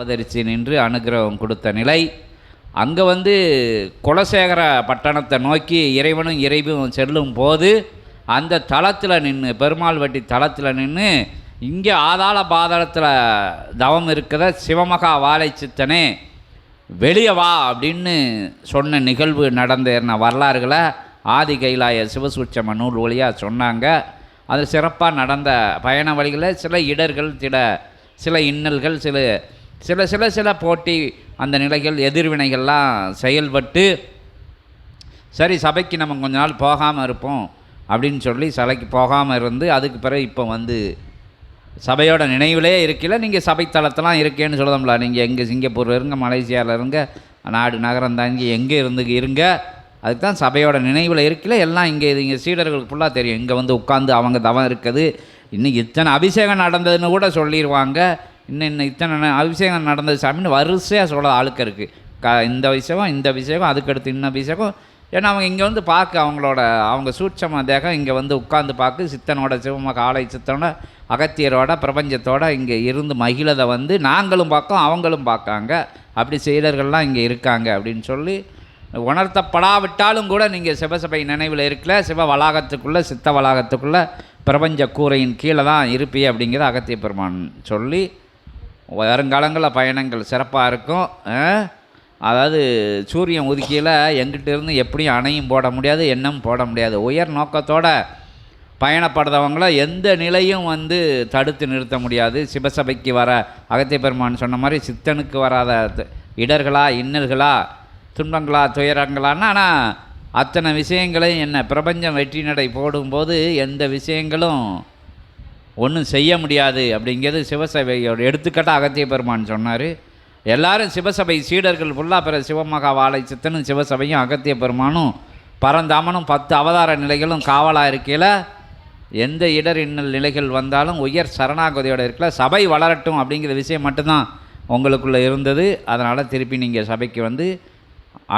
அவதரித்து நின்று அனுகிரகம் கொடுத்த நிலை. அங்கே வந்து குலசேகர பட்டணத்தை நோக்கி இறைவனும் இறைவும் செல்லும் போது அந்த தளத்தில் நின்று பெருமாள் வட்டி தளத்தில் நின்று இங்கே ஆதாள பாதாளத்தில் தவம் இருக்கிற சிவமகா வாழை சித்தனே வெளியே வா அப்படின்னு சொன்ன நிகழ்வு நடந்த வரலாறுகளை ஆதி கைலாய சிவசூட்சம நூல் வழியாக சொன்னாங்க. அது சிறப்பாக நடந்த பயண வழிகளில் சில இடர்கள் சில சில இன்னல்கள் சில சில சில சில போட்டி அந்த நிலைகள் எதிர்வினைகள்லாம் செயல்பட்டு சரி சபைக்கு நம்ம கொஞ்ச நாள் போகாமல் இருப்போம் அப்படின்னு சொல்லி சபைக்கு போகாமல் இருந்து அதுக்கு பிறகு இப்போ வந்து சபையோட நினைவிலே இருக்கல நீங்கள் சபை இருக்கேன்னு சொல்லலாம்ல நீங்கள் எங்கே சிங்கப்பூரில் இருங்க மலேசியாவில் இருங்க நாடு நகரம் தாங்கி எங்கே இருந்து இருங்க அதுக்கு தான் சபையோட நினைவில் இருக்கல. எல்லாம் இங்கே இங்கே சீடர்களுக்கு ஃபுல்லாக தெரியும். இங்கே வந்து உட்காந்து அவங்க தவம் இருக்குது. இன்னும் இத்தனை அபிஷேகம் நடந்ததுன்னு கூட சொல்லிடுவாங்க இன்னும் இன்னும் இத்தனை அபிஷேகம் நடந்தது சாமின்னு வரிசையாக சொல்ல ஆளுக்கு இருக்குது க இந்த அபிஷேகம் இந்த அபிஷேகம் அதுக்கடுத்து இன்னும் அபிஷேகம். ஏன்னா அவங்க இங்கே வந்து பார்க்க அவங்களோட அவங்க சூட்சமாக தேகம் இங்கே வந்து உட்காந்து பார்க்க சித்தனோட சிவமக ஆலை சித்தனோட அகத்தியரோட பிரபஞ்சத்தோட இங்கே இருந்து மகிழதை வந்து நாங்களும் பார்க்கோம் அவங்களும் பார்க்காங்க அப்படி செயலர்கள்லாம் இங்கே இருக்காங்க அப்படின்னு சொல்லி உணர்த்தப்படாவிட்டாலும் கூட நீங்கள் சிவசபை நினைவில் இருக்கல சிவ வளாகத்துக்குள்ளே சித்த வளாகத்துக்குள்ளே பிரபஞ்ச கூரையின் கீழே தான் இருப்பி அப்படிங்கிறத அகத்திய பெருமான் சொல்லி வருங்காலங்களில் பயணங்கள் சிறப்பாக இருக்கும். அதாவது சூரியன் ஒதுக்கியில் எங்கிட்ட இருந்து எப்படியும் அணையும் போட முடியாது எண்ணம் போட முடியாது. உயர் நோக்கத்தோட பயணப்படுறவங்கள எந்த நிலையும் வந்து தடுத்து நிறுத்த முடியாது. சிவசபைக்கு வர அகத்திய பெருமான் சொன்ன மாதிரி சித்தனுக்கு வராத இடர்களா இன்னல்களா துன்பங்களா துயரங்களான்னா ஆனால் அத்தனை விஷயங்களையும் என்ன பிரபஞ்சம் வெற்றி நடை போடும்போது எந்த விஷயங்களும் ஒன்றும் செய்ய முடியாது அப்படிங்கிறது சிவசபையோட எடுத்துக்காட்டாக அகத்திய பெருமான் சொன்னார். எல்லாரும் சிவசபை சீடர்கள் ஃபுல்லாக பிற சிவமகா வாழை சித்தனும் சிவசபையும் அகத்திய பெருமானும் பரந்தாமனும் பத்து அவதார நிலைகளும் காவலாக இருக்கையில் எந்த இடர் இன்னல் நிலைகள் வந்தாலும் உயர் சரணாகதியோடு இருக்கல சபை வளரட்டும் அப்படிங்கிற விஷயம் மட்டும்தான் உங்களுக்குள்ளே இருந்தது. அதனால் திருப்பி நீங்கள் சபைக்கு வந்து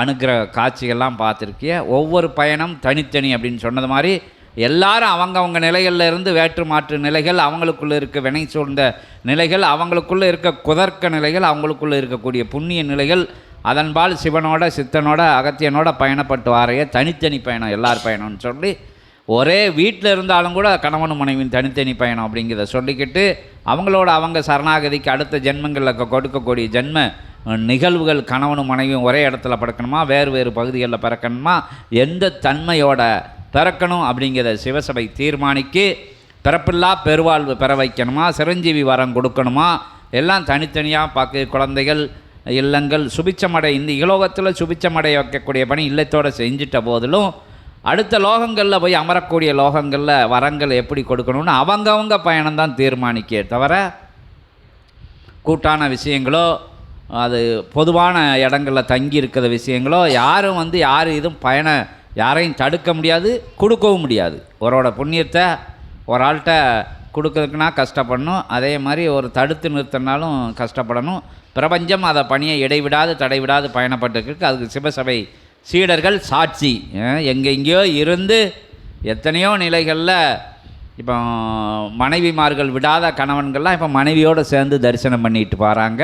அனுகிரக காட்சிகள்லாம் பார்த்துருக்கிய. ஒவ்வொரு பயணம் தனித்தனி அப்படின்னு சொன்னது மாதிரி எல்லாரும் அவங்கவங்க நிலைகளில் இருந்து வேற்று மாற்று நிலைகள் அவங்களுக்குள்ளே இருக்க வினை சூழ்ந்த நிலைகள் அவங்களுக்குள்ளே இருக்க குதர்க்க நிலைகள் அவங்களுக்குள்ளே இருக்கக்கூடிய புண்ணிய நிலைகள் அதன்பால் சிவனோட சித்தனோட அகத்தியனோட பயணப்பட்டு வாரைய தனித்தனி பயணம் எல்லார் பயணம்னு சொல்லி ஒரே வீட்டில் இருந்தாலும் கூட கணவனும் மனைவியின் தனித்தனி பயணம் அப்படிங்கிறத சொல்லிக்கிட்டு அவங்களோட அவங்க சரணாகதிக்கு அடுத்த ஜென்மங்களில் கொடுக்கக்கூடிய ஜென்ம நிகழ்வுகள் கணவனும் மனைவியும் ஒரே இடத்துல பிறக்கணுமா வேறு வேறு பகுதிகளில் பிறக்கணுமா? எந்த தன்மையோட பிறக்கணும் அப்படிங்கிறத சிவசபை தீர்மானிக்கு பிறப்பில்லா பெருவாழ்வு பெற வைக்கணுமா? சிரஞ்சீவி வரம் கொடுக்கணுமா? எல்லாம் தனித்தனியாக பார்க்க குழந்தைகள் இல்லங்கள் சுபிச்சமடை இந்த இலோகத்தில் சுபிச்சமடை வைக்கக்கூடிய பணி இல்லத்தோடு செஞ்சிட்ட போதிலும் அடுத்த லோகங்களில் போய் அமரக்கூடிய லோகங்களில் வரங்கள் எப்படி கொடுக்கணும்னு பயணம் பயணம்தான் தீர்மானிக்கே தவிர கூட்டான விஷயங்களோ அது பொதுவான இடங்களில் தங்கி இருக்கிற விஷயங்களோ யாரும் வந்து யார் இதுவும் பயண யாரையும் தடுக்க முடியாது கொடுக்கவும் முடியாது. ஒருவோட புண்ணியத்தை ஒரு ஆள்கிட்ட கொடுக்கறதுக்குனா கஷ்டப்படணும். அதே மாதிரி ஒரு தடுத்து நிறுத்தினாலும் கஷ்டப்படணும். பிரபஞ்சம் அதை பணியை இடைவிடாது தடைவிடாது பயணப்பட்டுருக்கு. அதுக்கு சிவசபை சீடர்கள் சாட்சி. எங்கெங்கேயோ இருந்து எத்தனையோ நிலைகளில் இப்போ மனைவிமார்கள் விடாத கணவன்கள்லாம் இப்போ மனைவியோடு சேர்ந்து தரிசனம் பண்ணிட்டு போகிறாங்க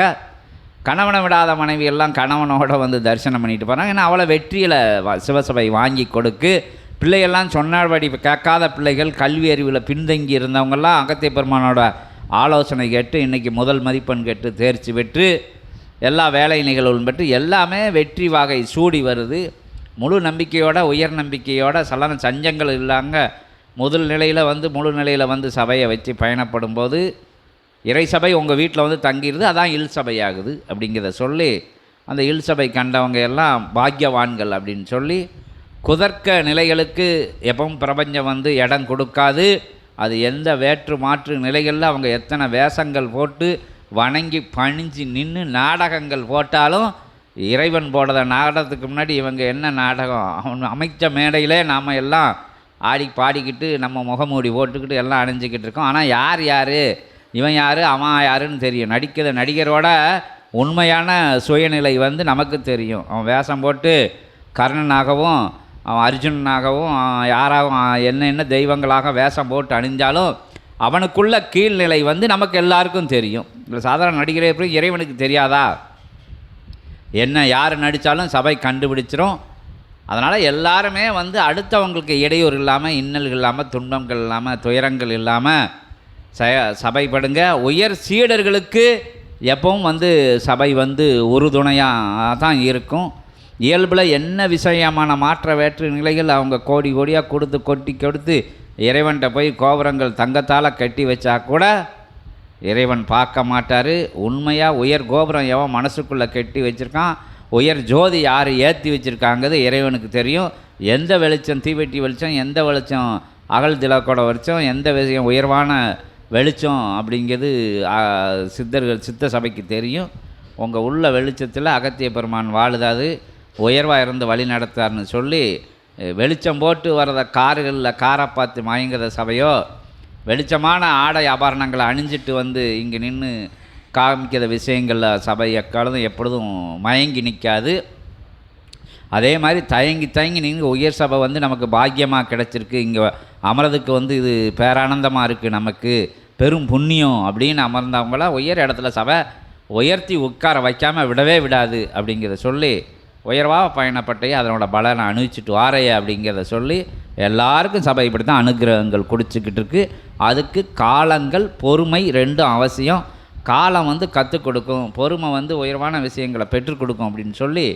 கணவனை விடாத மனைவி எல்லாம் கணவனோட வந்து தரிசனம் பண்ணிட்டு போகிறாங்க ஏன்னா அவளை வெற்றியில் சிவசபை வாங்கி கொடுக்கு. பிள்ளைகள்லாம் சொன்னபடி கேட்காத பிள்ளைகள் கல்வி அறிவில் பின்தங்கி இருந்தவங்கெல்லாம் அகத்திய பெருமானோட ஆலோசனை கேட்டு இன்றைக்கி முதல் மதிப்பெண் கேட்டு தேர்ச்சி பெற்று எல்லா வேலை நிகழ்வுகளும் பெற்று எல்லாமே வெற்றி வகை சூடி வருது. முழு நம்பிக்கையோட உயர் நம்பிக்கையோட சலன சஞ்சங்கள் இல்லாங்க முதல் நிலையில் வந்து முழு நிலையில் வந்து சபையை வச்சு பயணப்படும் போது இறை சபை உங்கள் வீட்டில் வந்து தங்கிடுது அதான் இல் சபையாகுது அப்படிங்கிறத சொல்லி அந்த இல் சபை கண்டவங்க எல்லாம் பாக்கியவான்கள் அப்படின்னு சொல்லி குதர்க்க நிலைகளுக்கு எப்பவும் பிரபஞ்சம் வந்து இடம் கொடுக்காது. அது எந்த வேற்று மாற்று நிலைகளில் அவங்க எத்தனை வேஷங்கள் போட்டு வணங்கி பணிஞ்சு நின்று நாடகங்கள் போட்டாலும் இறைவன் போடுற நாடகத்துக்கு முன்னாடி இவங்க என்ன நாடகம்? அவன் அமைச்ச மேடையிலே நாம் எல்லாம் ஆடி பாடிக்கிட்டு நம்ம முகமூடி போட்டுக்கிட்டு எல்லாம் அணிஞ்சிக்கிட்டு இருக்கோம். ஆனால் யார் யார்? இவன் யார்? அவன் யாருன்னு தெரியும். நடிக்கிற நடிகரோட உண்மையான சுயநிலை வந்து நமக்கு தெரியும். அவன் வேஷம் போட்டு கர்ணனாகவும் அவன் அர்ஜுனனாகவும் யாராகவும் என்ன என்ன தெய்வங்களாக வேஷம் போட்டு அணிஞ்சாலும் அவனுக்குள்ள கீழ்நிலை வந்து நமக்கு எல்லாருக்கும் தெரியும். இல்லை சாதாரண நடிகரே எப்படி இறைவனுக்கு தெரியாதா? என்ன யார் நடித்தாலும் சபை கண்டுபிடிச்சிரும். அதனால் எல்லாருமே வந்து அடுத்தவங்களுக்கு இடையூறு இல்லாமல் இன்னல்கள் இல்லாமல் துன்பங்கள் இல்லாமல் துயரங்கள் இல்லாமல் சபைப்படுங்க. உயர் சீடர்களுக்கு எப்பவும் வந்து சபை வந்து உறுதுணையாக தான் இருக்கும். இயல்பில் என்ன விஷயமான மாற்ற வேற்று நிலைகள் அவங்க கோடி கோடியாக கொடுத்து கொட்டி கொடுத்து இறைவன்கிட்ட போய் கோபுரங்கள் தங்கத்தால் கட்டி வச்சா கூட இறைவன் பார்க்க மாட்டார். உண்மையாக உயர் கோபுரம் எவன் மனசுக்குள்ளே கட்டி வச்சுருக்கான்? உயர் ஜோதி யார் ஏற்றி வச்சுருக்காங்கிறது இறைவனுக்கு தெரியும். எந்த வெளிச்சம் தீவெட்டி வெளிச்சம் எந்த வெளிச்சம் அகல் திலக்கோட வெளிச்சம் எந்த விஷயம் உயர்வான வெளிச்சம் அப்படிங்கிறது சித்தர்கள் சித்த சபைக்கு தெரியும். உங்கள் உள்ள வெளிச்சத்தில் அகத்திய பெருமான் வாழுதாது உயர்வாக இருந்து வழி நடத்தார்னு சொல்லி வெளிச்சம் போட்டு வரத கார்களில் காரை பார்த்து மயங்குற சபையோ வெளிச்சமான ஆடை ஆபரணங்களை அணிஞ்சிட்டு வந்து இங்கே நின்று காமிக்கிற விஷயங்களில் சபை எக்காலதும் எப்பொழுதும் மயங்கி நிற்காது. அதே மாதிரி தயங்கி தயங்கி நீங்கள் உயர் சபை வந்து நமக்கு பாக்கியமாக கிடச்சிருக்கு. இங்கே அமரதுக்கு வந்து இது பேரானந்தமாக இருக்குது நமக்கு. பெரும் புண்ணியம் அப்படின்னு அமர்ந்தவங்களாம் உயர் இடத்துல சபை உயர்த்தி உட்கார வைக்காமல் விடவே விடாது அப்படிங்கிறத சொல்லி உயர்வாக பயணப்பட்டு அதனோட பலனை அனுபவிச்சுட்டு வாரைய அப்படிங்கிறத சொல்லி எல்லாருக்கும் சபை இப்படி தான் அனுகிரகங்கள் குடிச்சிக்கிட்டு இருக்கு. அதுக்கு காலங்கள் பொறுமை ரெண்டும் அவசியம். காலம் வந்து கற்றுக் கொடுக்கும் பொறுமை வந்து உயர்வான விஷயங்களை பெற்றுக் கொடுக்கும் அப்படின்னு சொல்லி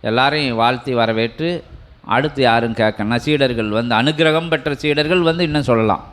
எல்லாரையும் வாழ்த்தி வரவேற்று அடுத்து யாரும் கேட்கணும் சீடர்கள் வந்து அனுக்கிரகம் பெற்ற சீடர்கள் வந்து இன்னும் சொல்லலாம்.